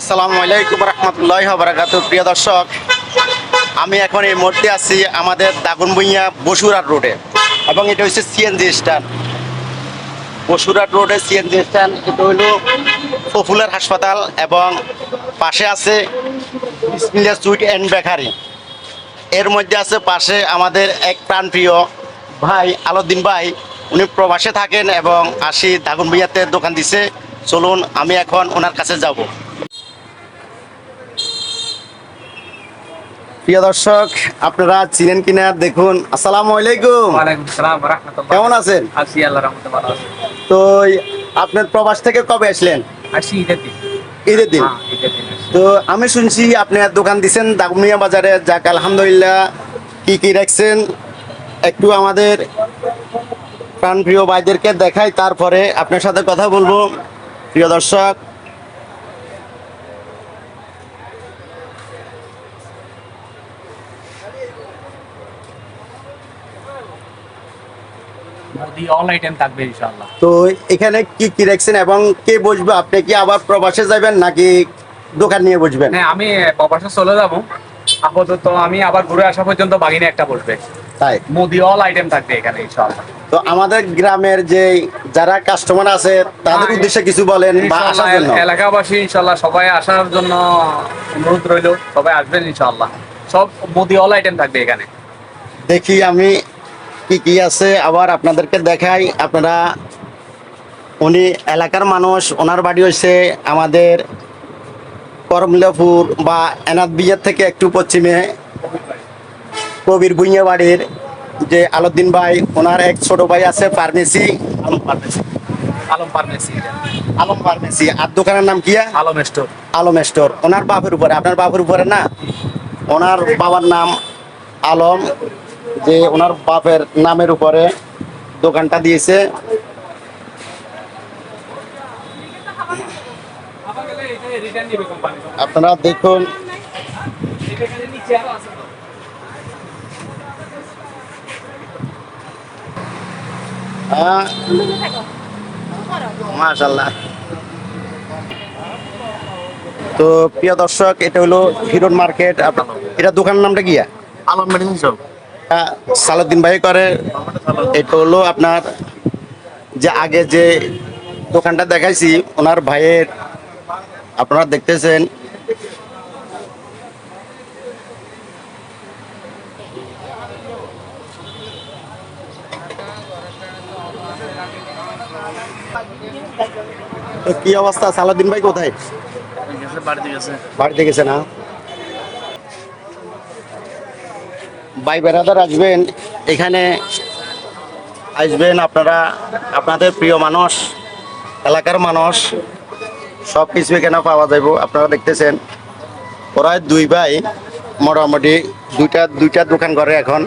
আসসালামু আলাইকুম রহমতুল্লাহ বারাকাত প্রিয় দর্শক, আমি এখন এই মুহূর্তে আছি আমাদের দাগনভূঞা বসুরহাট রোডে, এবং এটা হচ্ছে সিএনজি স্ট্যান্ড। বসুরহাট রোডে সিএনজি স্ট্যান্ড, এটা হলো পপুলার হাসপাতাল, এবং পাশে আছে বিসমিল্লা সুইট অ্যান্ড বেকারি। এর মধ্যে আছে পাশে আমাদের এক প্রাণপ্রিয় ভাই, আলাউদ্দিন ভাই, উনি প্রবাসে থাকেন এবং আসি দাগনভূঞাতে দোকান দিছে। চলুন, আমি এখন ওনার কাছে যাব। প্রিয় দর্শক আপনারা চিনেন কিনা দেখুন। আসসালামু আলাইকুম। কেমন আছেন? তো আপনার প্রবাস থেকে কবে আসলেন? আসি ঈদের দিন। হ্যাঁ। তো আমি শুনছি আপনি দোকান দিচ্ছেন দাগমিয়া বাজারে। যাক আলহামদুলিল্লাহ কি কি রাখছেন? একটু আমাদের প্রাণপ্রিয় ভাইদেরকে দেখাই তারপরে আপনার সাথে কথা বলব। প্রিয় দর্শক মোদি অল আইটেম থাকবে ইনশাআল্লাহ। তো এখানে কি কি রাখছেন এবং কে বসবে? আপনি কি আবার প্রবাসে যাবেন নাকি দোকান নিয়ে বসবেন? হ্যাঁ আমি প্রবাসে চলে যাব। আপাতত আমি আবার ঘুরে আসা পর্যন্ত বাগিনে একটা বসবে। তাই? মোদি অল আইটেম থাকবে এখানে ইনশাআল্লাহ। তো আমাদের গ্রামের যে যারা কাস্টমার আছে তাদের হ্যাঁ, উদ্দেশ্যে কিছু বলেন বা আসার জন্য। এলাকাবাসী ইনশাআল্লাহ সবাই আসার জন্য অনুরোধ রইল সবাই আসবেন ইনশাআল্লাহ। সব মোদি অল আইটেম থাকবে এখানে। দেখি আমি কি কি আছে আবার আপনাদেরকে দেখাই। আপনারা উনি এলাকার মানুষ ওনার বাড়ি হচ্ছে আমাদের করমলাপুর বা এনাদ বিজার থেকে একটু পশ্চিমে। কবির ভুইয়া বাড়ির যে আলউদ্দিন ভাই ওনার এক ছোট ভাই আছে pharmacy. Alam pharmacy. Alam pharmacy Alam pharmacy. আর দোকানের নাম কি? আলম স্টোর। আলম স্টোর। ওনার বাপের উপরে। আপনার বাপের উপরে না? ওনার বাবার নাম আলম। যে ওনার বাপের নামের উপরে দোকানটা দিয়েছে। আপনারা দেখুন। হ্যাঁ। মাশাল্লাহ তো প্রিয় দর্শক, এটা হলো হিরোন মার্কেট। এটা দোকানের নামটা কি? আলম মেডিসিন শপ সালাউদ্দিন ভাই করে। এটা হলো আপনার যে আগে যে দোকানটা দেখাইছি ওনার ভাইয়ের আপনারা দেখতেছেন। কি অবস্থা? সালাউদ্দিন ভাই কোথায়? বাড়িতে গেছে। বাড়িতে গেছে না? ভাই বেড়াদার আসবেন, এখানে আসবেন আপনারা, আপনাদের প্রিয় মানুষ, এলাকার মানুষ, সব কিছু এখানে পাওয়া যাবে আপনারা দেখতেছেন। ওরা দুই ভাই, মোটামুটি দুইটা দুইটা দোকান করে এখন।